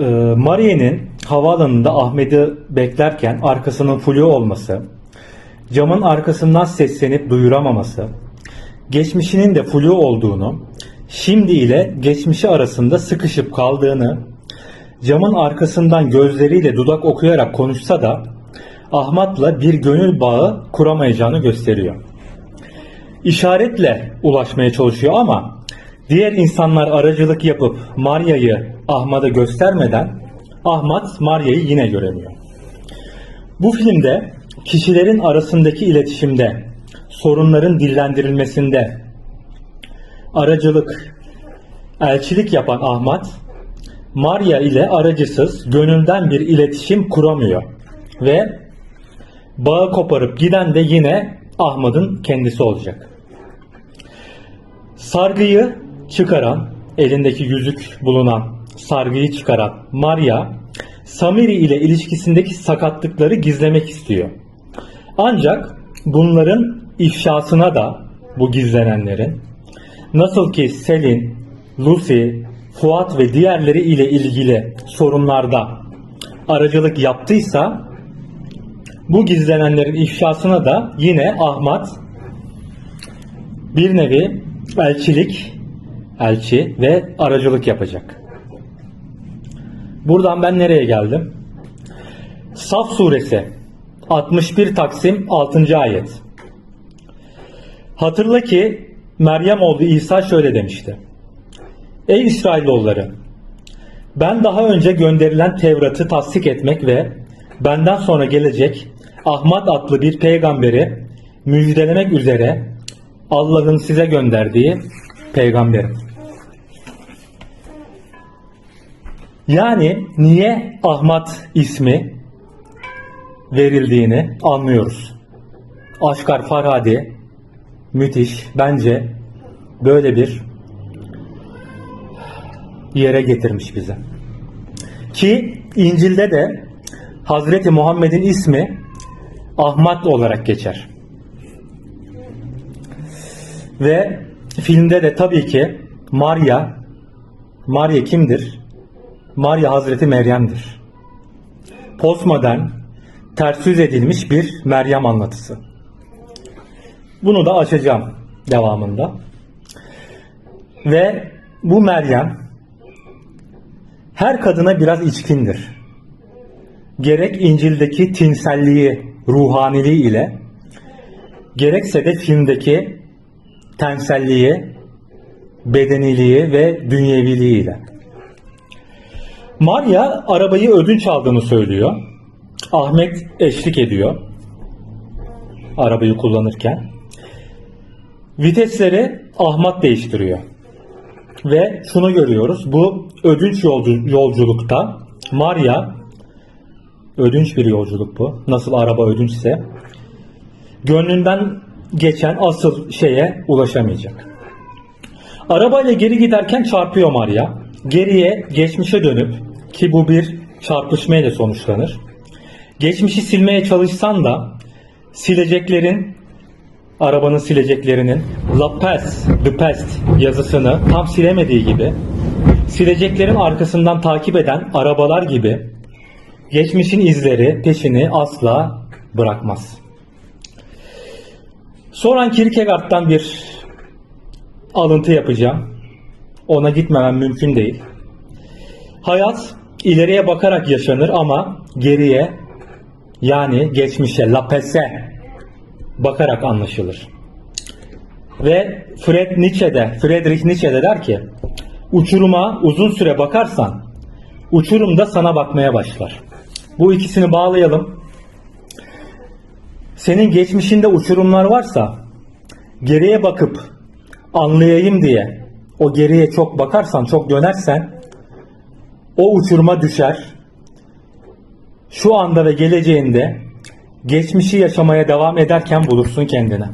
e, Mariye'nin havaalanında Ahmet'i beklerken arkasının flu olması, camın arkasından seslenip duyuramaması, geçmişinin de flu olduğunu, şimdi ile geçmişi arasında sıkışıp kaldığını, camın arkasından gözleriyle dudak okuyarak konuşsa da Ahmet'la bir gönül bağı kuramayacağını gösteriyor. İşaretle ulaşmaya çalışıyor ama diğer insanlar aracılık yapıp Maria'yı Ahmet'e göstermeden Ahmet Maria'yı yine göremiyor. Bu filmde kişilerin arasındaki iletişimde, sorunların dillendirilmesinde aracılık, elçilik yapan Ahmet, Maria ile aracısız, gönülden bir iletişim kuramıyor ve bağı koparıp giden de yine Ahmet'in kendisi olacak. Sargıyı çıkaran, elindeki yüzük bulunan sargıyı çıkaran Maria, Samiri ile ilişkisindeki sakatlıkları gizlemek istiyor. Ancak bunların ifşasına da bu gizlenenlerin nasıl ki Selin, Lucy, Fuat ve diğerleri ile ilgili sorunlarda aracılık yaptıysa bu gizlenenlerin ifşasına da yine Ahmet bir nevi elçilik, elçi ve aracılık yapacak. Buradan ben nereye geldim? Saf suresi 61 Taksim 6. ayet. Hatırla ki Meryem oğlu İsa şöyle demişti. Ey İsrailoğulları! Ben daha önce gönderilen Tevrat'ı tasdik etmek ve benden sonra gelecek Ahmet adlı bir peygamberi müjdelemek üzere Allah'ın size gönderdiği peygamberim. Yani niye Ahmet ismi verildiğini anlıyoruz. Aşkar Farhadi müthiş bence böyle bir yere getirmiş bizi. Ki İncil'de de Hazreti Muhammed'in ismi Ahmet olarak geçer. Ve filmde de tabii ki Maria Maria kimdir? Maria Hazreti Meryem'dir. Postmodern, ters yüz edilmiş bir Meryem anlatısı. Bunu da açacağım devamında. Ve bu Meryem her kadına biraz içkindir. Gerek İncil'deki tinselliği, ruhaniliği ile gerekse de filmdeki tenselliği, bedeniliği ve dünyeviliği ile. Maria arabayı ödünç aldığını söylüyor. Ahmet eşlik ediyor. Arabayı kullanırken. Vitesleri Ahmet değiştiriyor. Ve şunu görüyoruz. Bu ödünç yolcu, yolculukta Maria ödünç bir yolculuk bu. Nasıl araba ödünçse gönlünden geçen asıl şeye ulaşamayacak. Arabayla geri giderken çarpıyor Maria. Geriye geçmişe dönüp ki bu bir çarpışmayla sonuçlanır. Geçmişi silmeye çalışsan da sileceklerin arabanın sileceklerinin La Past, The Past yazısını tam silemediği gibi sileceklerin arkasından takip eden arabalar gibi geçmişin izleri peşini asla bırakmaz. Soran Kierkegaard'dan bir alıntı yapacağım. Ona gitmemem mümkün değil. Hayat ileriye bakarak yaşanır ama geriye yani geçmişe, la passe bakarak anlaşılır. Ve Fred Nietzsche'de, Friedrich Nietzsche'de der ki uçuruma uzun süre bakarsan uçurum da sana bakmaya başlar. Bu ikisini bağlayalım. Senin geçmişinde uçurumlar varsa geriye bakıp anlayayım diye o geriye çok bakarsan, çok dönersen o uçuruma düşer. Şu anda ve geleceğinde geçmişi yaşamaya devam ederken bulursun kendini.